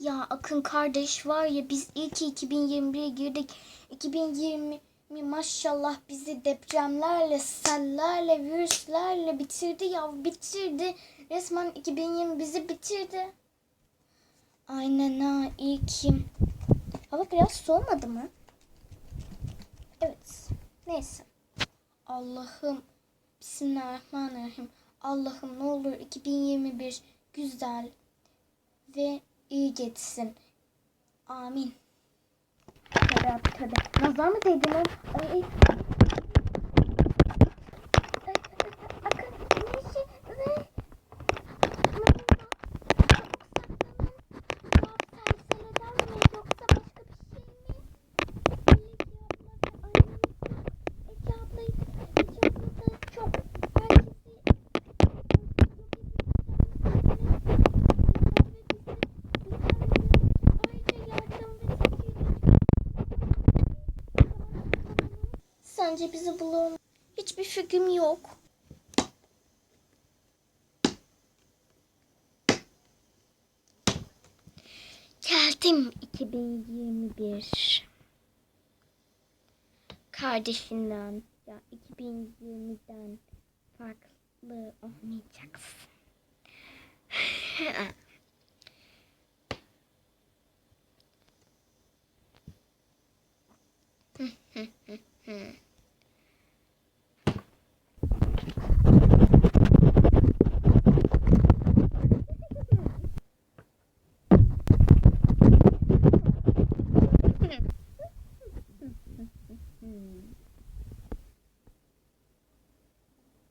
Ya Akın kardeş var ya biz ki 2021'e girdik. 2020 maşallah bizi depremlerle, sellerle, virüslerle bitirdi ya bitirdi. Resmen 2020 bizi bitirdi. Aynen ha iyi ki. Hava biraz soğumadı mı? Evet. Neyse. Allah'ım. Bismillahirrahmanirrahim. Allah'ım ne olur 2021 güzel ve iyi geçsin. Amin. Tövbe tövbe. Nazar mı değdi lan? Ay, ay, Akın ne işi? Ve... Yoksa başka bir şey mi? Ece abla, Ece abla da çok herkesi Sence bizi bulur? Hiçbir fikrim yok. Geldim 2021. Kardeşinden ya 2020'den farklı olmayacaksın.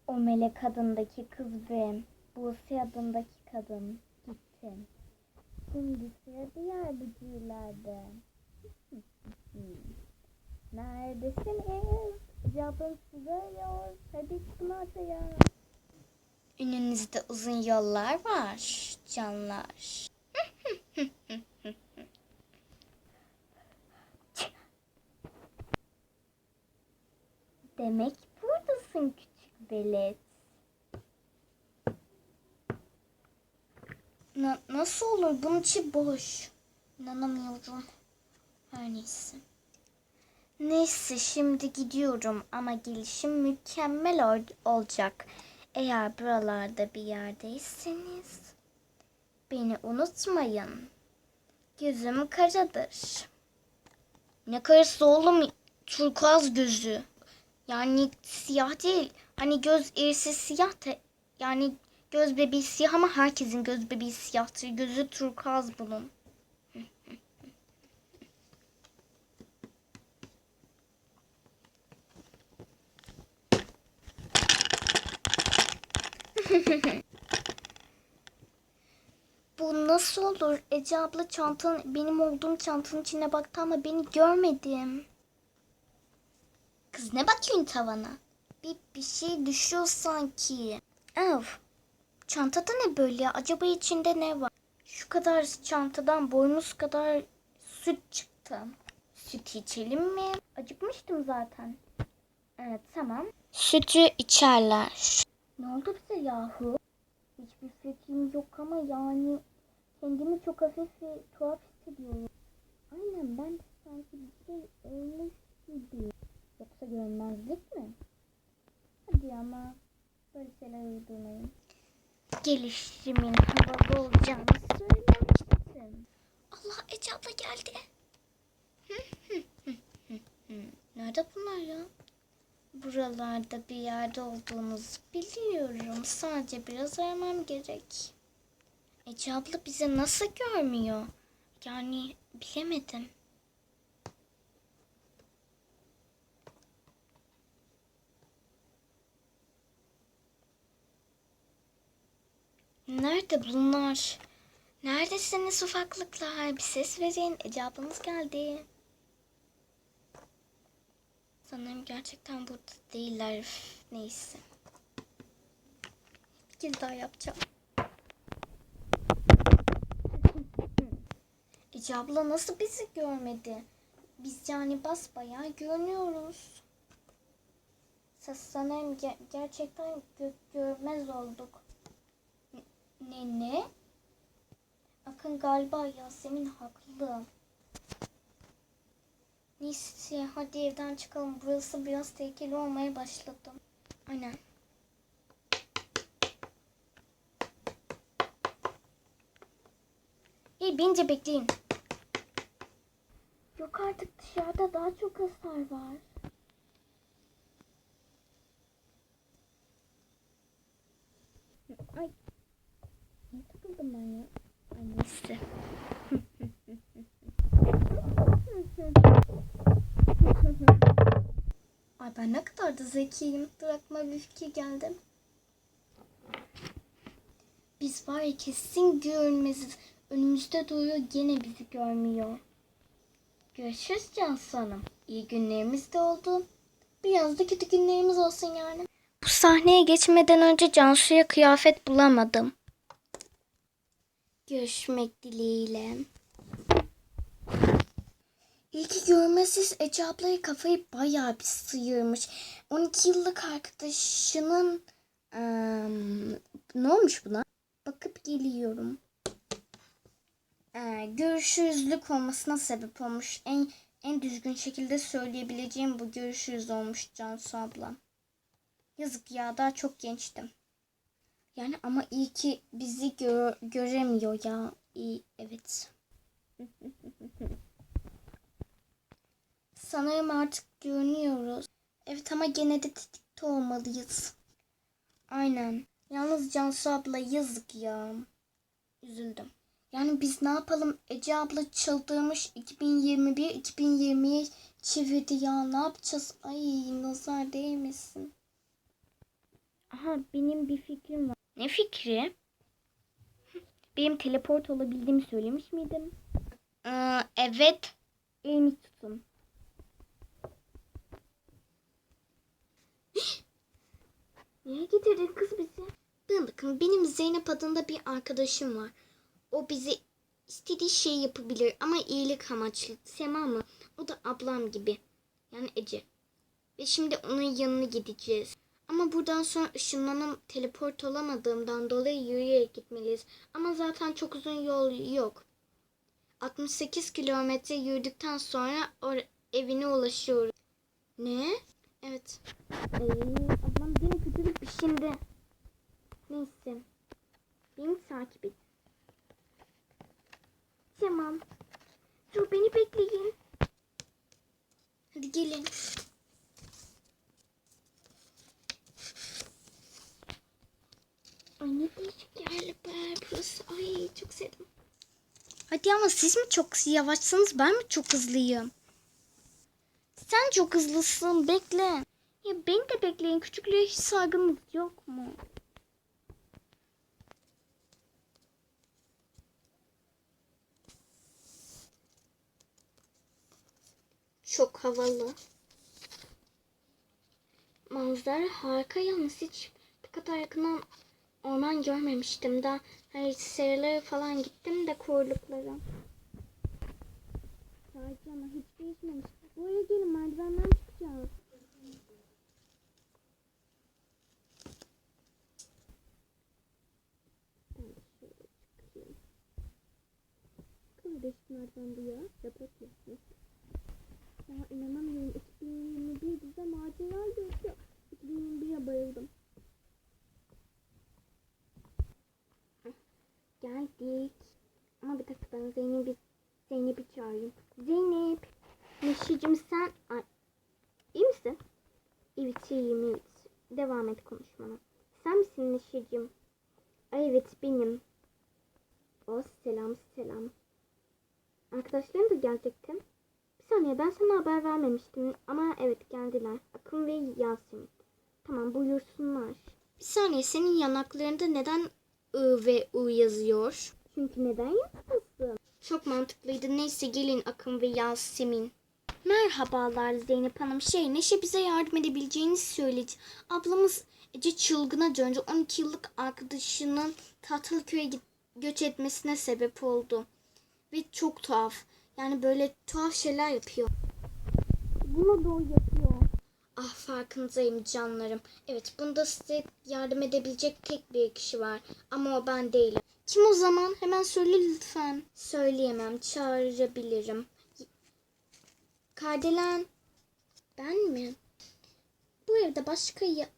O melek adındaki kız ve Buse adındaki kadın gitti. Şimdi sıra diğer bücürlerde. Neredesiniz? Cevabım size arıyor. Hadi çıkın ortaya. Önünüzde uzun yollar var canlar. Demek buradasın küçük velet. Na- nasıl olur? Bunun içi boş. İnanamıyorum. Her neyse. Neyse şimdi gidiyorum ama gelişim mükemmel ol- olacak. Eğer buralarda bir yerdeyseniz beni unutmayın. Gözüm karadır. Ne karısı oğlum? Turkuaz gözü. Yani siyah değil. Hani göz irisi siyah da yani göz bebeği siyah ama herkesin göz bebeği siyahtır. Gözü turkuaz bunun. Bu nasıl olur? Ece abla çantanın benim olduğum çantanın içine baktı ama beni görmedim. Kız ne bakıyorsun tavana? Bir, bir şey düşüyor sanki. Ev. Çantada ne böyle ya? Acaba içinde ne var? Şu kadar çantadan boynuz kadar süt çıktı. Süt içelim mi? Acıkmıştım zaten. Evet tamam. Sütü içerler. Ne oldu bize yahu? Hiçbir fikrim yok ama yani kendimi çok hafif ve tuhaf hissediyorum. Aynen ben de sanki bir şey olmuş gibi. Yoksa görmezlik mi? Hadi ama böyle şeyler uydurmayın. Gelişimin havalı olacağını söylemiştim. Allah Ece abla geldi. Nerede bunlar ya? Buralarda bir yerde olduğunuzu biliyorum. Sadece biraz aramam gerek. Ece abla bizi nasıl görmüyor? Yani bilemedim. Nerede bunlar? Neredesiniz ufaklıklar? Bir ses verin. Ece ablamız geldi. Sanırım gerçekten burada değiller. Neyse. Bir kez daha yapacağım. Ece abla nasıl bizi görmedi? Biz yani basbayağı görünüyoruz. Sa- Sanırım ge- gerçekten gö- görmez olduk. N- Ne ne? Akın galiba Yasemin haklı. Neyse hadi evden çıkalım. Burası biraz tehlikeli olmaya başladı. Aynen. Hey bence bekleyin. Yok artık dışarıda daha çok hasar var. Ne takıldım ben ya? Ay ben ne kadar da zekiyim. Dur aklıma bir fikir geldi. Biz var ya kesin görmeziz. Önümüzde duruyor gene bizi görmüyor. Görüşürüz Cansu Hanım. İyi günlerimiz de oldu. Biraz da kötü günlerimiz olsun yani. Bu sahneye geçmeden önce Cansu'ya kıyafet bulamadım. Görüşmek dileğiyle. Ki görmesiz Ece ablayı kafayı bayağı bir sıyırmış. 12 yıllık arkadaşının eee, ne olmuş buna? Bakıp geliyorum. Ee, görüşürüzlük olmasına sebep olmuş. En en düzgün şekilde söyleyebileceğim bu görüşürüz olmuş Cansu abla. Yazık ya daha çok gençtim. Yani ama iyi ki bizi gö- göremiyor ya. İyi evet. Sanırım artık görünüyoruz. Evet ama gene de tetikte olmalıyız. Aynen. Yalnız Cansu abla yazık ya. Üzüldüm. Yani biz ne yapalım? Ece abla çıldırmış 2021 2020'ye çevirdi ya. Ne yapacağız? Ay nazar değmesin. Aha benim bir fikrim var. Ne fikri? Benim teleport olabildiğimi söylemiş miydim? Ee, evet. Elimi tutun. Niye getirdin kız bizi? Ben bakın benim Zeynep adında bir arkadaşım var. O bize istediği şeyi yapabilir ama iyilik amaçlı. Sema mı? O da ablam gibi. Yani Ece. Ve şimdi onun yanına gideceğiz. Ama buradan sonra ışınlanım teleport olamadığımdan dolayı yürüyerek gitmeliyiz. Ama zaten çok uzun yol yok. 68 kilometre yürüdükten sonra or- evine ulaşıyoruz. Ne? Evet. Ee, ablam yine kötülük peşinde. Neyse. Beni takip et. Tamam. Dur beni bekleyin. Hadi gelin. Ay ne değişik yerli be burası. Ay çok sevdim. Hadi ama siz mi çok yavaşsınız ben mi çok hızlıyım? Sen çok hızlısın bekle. Ya beni de bekleyin küçüklüğe hiç saygımız yok mu? Çok havalı. Manzara harika yalnız hiç bu kadar yakından orman görmemiştim daha. Hayır serilere falan gittim de korluklara. Sadece ama hiç değişmemiş. Buraya gelin merdivenden çıkacağız. Ben de şöyle çıkayım. Kardeş nereden bu ya? Yaprak yapmış. Ya inanamıyorum. 2021 bize macera gösteriyor. 2021'e bayıldım. Heh, Geldik. Ama bir dakika ben Zeynep'i Zeynep'i çağırayım. Zeynep. Neşicim sen... Ay, iyi misin? Evet iyiyim evet. Devam et konuşmana. Sen misin Neşicim? Ay evet benim. O selam selam. Arkadaşlarım da gelecekti. Bir saniye ben sana haber vermemiştim ama evet geldiler. Akın ve Yasemin. Tamam buyursunlar. Bir saniye senin yanaklarında neden I ve U yazıyor? Çünkü neden yapmasın? Çok mantıklıydı. Neyse gelin Akın ve Yasemin. Merhabalar Zeynep Hanım. Şey Neşe bize yardım edebileceğini söyledi. Ablamız Ece çılgına döndü. 12 yıllık arkadaşının Tahtalıköy'e git- göç etmesine sebep oldu. Ve çok tuhaf. Yani böyle tuhaf şeyler yapıyor. Bunu da o yapıyor. Ah farkındayım canlarım. Evet bunda size yardım edebilecek tek bir kişi var. Ama o ben değilim. Kim o zaman? Hemen söyle lütfen. Söyleyemem. Çağırabilirim. Kardelen. Ben mi? Bu evde başka ya-